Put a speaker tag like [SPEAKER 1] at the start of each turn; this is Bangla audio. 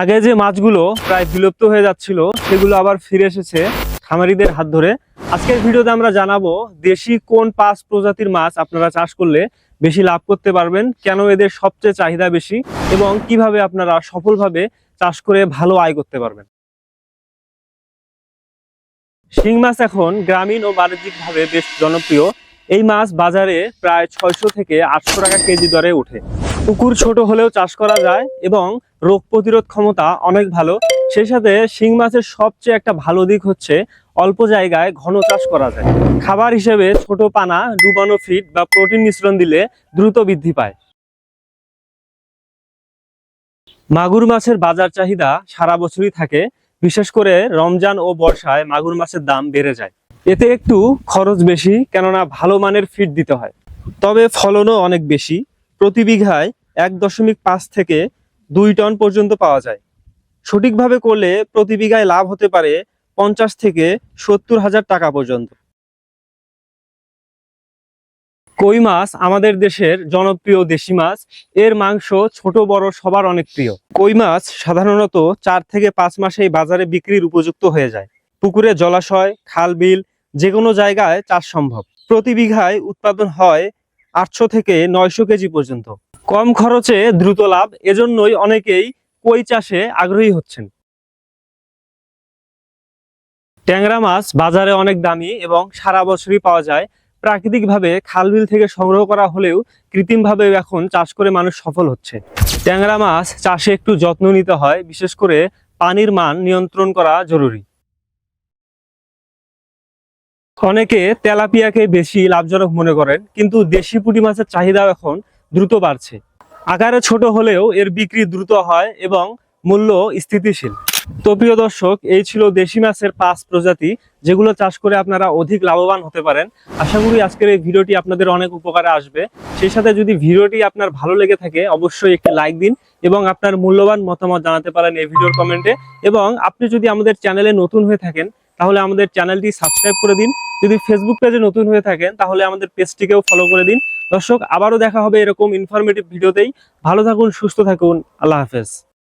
[SPEAKER 1] আগে যে মাছগুলো প্রায় বিলুপ্ত হয়ে যাচ্ছিল, সেগুলো আবার ফিরে এসেছে খামারিদের হাত ধরে। আজকের ভিডিওতে আমরা জানাব, দেশি কোন পাঁচ প্রজাতির মাছ আপনারা চাষ করলে বেশি লাভ করতে পারবেন, কেন এদের সবচেয়ে চাহিদা বেশি, এবং কীভাবে আপনারা সফলভাবে চাষ করে ভালো আয় করতে পারবেন। শিং মাছ এখন গ্রামীণ ও বাণিজ্যিকভাবে বেশ জনপ্রিয়। এই মাছ বাজারে প্রায় ছয়শো থেকে আটশো টাকা কেজি দরে ওঠে। পুকুর ছোট হলেও চাষ করা যায় এবং রোগ প্রতিরোধ ক্ষমতা অনেক ভালো। সেই সাথে শিং মাছের সবচেয়ে একটা ভালো দিক হচ্ছে অল্প জায়গায় ঘন চাষ করা যায়। খাবার হিসেবে ছোট পানা, ডুবানো ফিড বা প্রোটিন মিশ্রণ দিলে দ্রুত বৃদ্ধি পায়। মাগুর মাছের বাজার চাহিদা সারা বছরই থাকে। বিশেষ করে রমজান ও বর্ষায় মাগুর মাছের দাম বেড়ে যায়। এতে একটু খরচ বেশি, কেননা ভালো মানের ফিড দিতে হয়। তবে ফলনও অনেক বেশি। প্রতি বিঘায় এক দশমিক পাঁচ থেকে দুই টন পর্যন্ত পাওয়া যায়। সঠিকভাবে করলে প্রতি বিঘায় লাভ হতে পারে পঞ্চাশ থেকে সত্তর হাজার টাকা পর্যন্ত। কই মাছ আমাদের দেশের জনপ্রিয় দেশি মাছ। এর মাংস ছোট, বড়, সবার অনেক প্রিয়। কই মাছ সাধারণত চার থেকে পাঁচ মাসেই বাজারে বিক্রির উপযুক্ত হয়ে যায়। পুকুরে জলাশয় খাল বিল যে কোনো জায়গায় চাষ সম্ভব। প্রতি বিঘায় উৎপাদন হয় আটশো থেকে নয়শো কেজি পর্যন্ত। কম খরচে দ্রুত লাভ, এজন্যই অনেকেই কই চাষে আগ্রহী হচ্ছেন। ট্যাংরা মাছ বাজারে অনেক দামি এবং সারা বছরই পাওয়া যায়। প্রাকৃতিকভাবে খালবিল থেকে সংগ্রহ করা হলেও কৃত্রিমভাবে এখন চাষ করে মানুষ সফল হচ্ছে। ট্যাংরা মাছ চাষে একটু যত্ন নিতে হয়, বিশেষ করে পানির মান নিয়ন্ত্রণ করা জরুরি। অনেকে তেলাপিয়াকে বেশি লাভজনক মনে করেন, কিন্তু দেশি পুঁটি মাছের চাহিদাও এখন দ্রুত বাড়ছে। আকারে ছোট হলেও এর বিক্রি দ্রুত হয় এবং মূল্য স্থিতিশীল। তো প্রিয় দর্শক, এই ছিল দেশি মাছের পাঁচ প্রজাতি, যেগুলো চাষ করে আপনারা অধিক লাভবান হতে পারেন। আশা করি আজকের এই ভিডিওটি আপনাদের অনেক উপকারে আসবে। সেই সাথে যদি ভিডিওটি আপনার ভালো লেগে থাকে, অবশ্যই একটি লাইক দিন এবং আপনার মূল্যবান মতামত জানাতে পারেন এই ভিডিওর কমেন্টে। এবং আপনি যদি আমাদের চ্যানেলে নতুন হয়ে থাকেন তাহলে আমাদের চ্যানেলটি সাবস্ক্রাইব করে দিন। যদি ফেসবুক পেজে নতুন হয়ে থাকেন, তাহলে আমাদের পেজটিকেও ফলো করে দিন। দর্শক, আবারও দেখা হবে এরকম ইনফরমেটিভ ভিডিওতেই। ভালো থাকুন, সুস্থ থাকুন। আল্লাহ হাফেজ।